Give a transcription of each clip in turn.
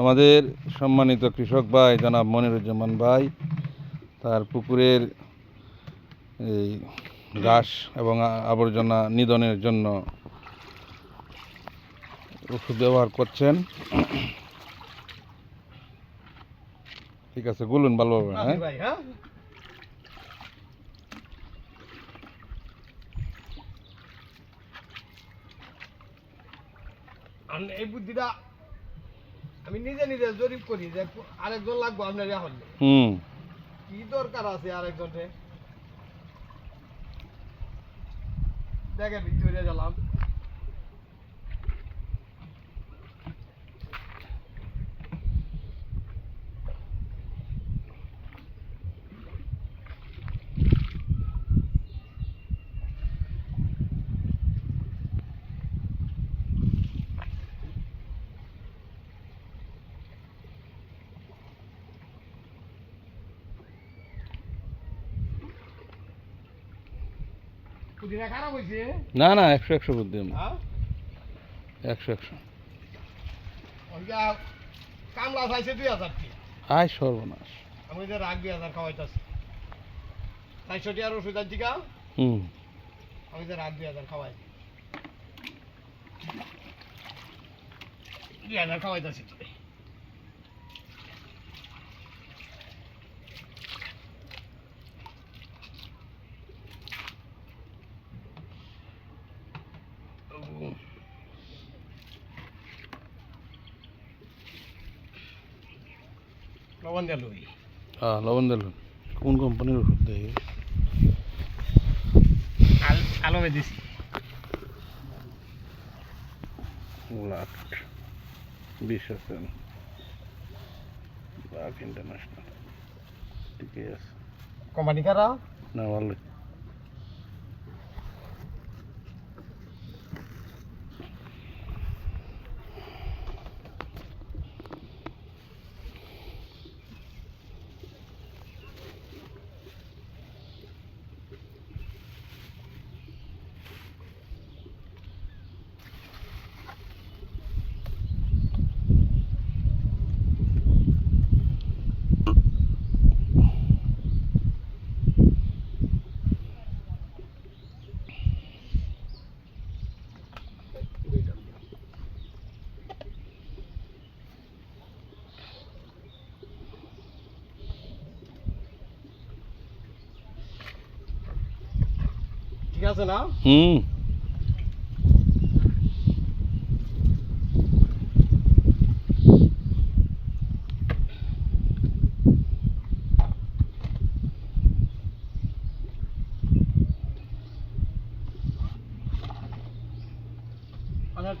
আমাদের সম্মানিত কৃষক ভাই জনাব মনিরুজ্জামান ভাই, তার পুকুরের এই ঘাস এবং আবর্জনা নিধনের জন্য ওষুধ ব্যবহার করছেন। ঠিক আছে, গুলুন ভালোভাবে হ্যাঁ? হ্যাঁ? এই বুদ্ধিটা আমি নিজে নিজে জরিপ করি যে আরেকজন লাগবো আপনার এখন হুম। কি দরকার আছে আরেকজনের দেখে ভিতরে গেলাম। না না একশো একশো বুদ্ধি। হ্যাঁ? একশো একশো। কামলা চাইছে দুই হাজার আয় সর্বনাশ। আমি যে রাগ দুই হাজার খাওয়াইতেছি। চারশো টি আর ওষুধ আর টিকা হুম। আমি যে রাগ দুই হাজার খাওয়াই। দুই হাজার খাওয়াইতেছি। লবণ দিয়ে লই হ্যাঁ লবণ দিল কোন কোম্পানির ওষুধ দেয়? আল আলমে দিছি লাখ। বিশ আছে। লাখ ইন্টারন্যাশনাল ঠিকই আছে। কোম্পানি কারা? না ভালো আছে না? হুম।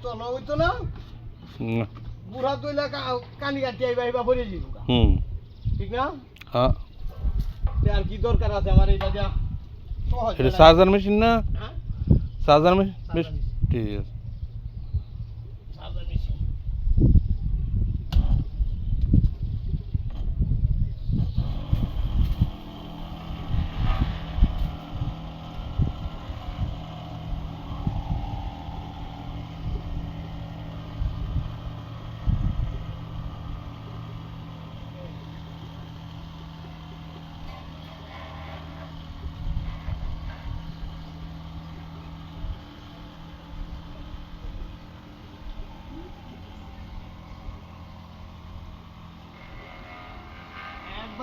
তল হইতো না? বুড়া তৈলা কানি কাটি আইবা আইবা ভরে হুম। ঠিক না? হ্যাঁ। আর কি দরকার আছে আমার এটা দিয়া? এটা? চার্জার মেশিন না? চার্জার মেশিন বেশ মেশিন। ঠিক আছে চার্জার মেশিন।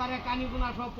একবারে কানিগুনা সব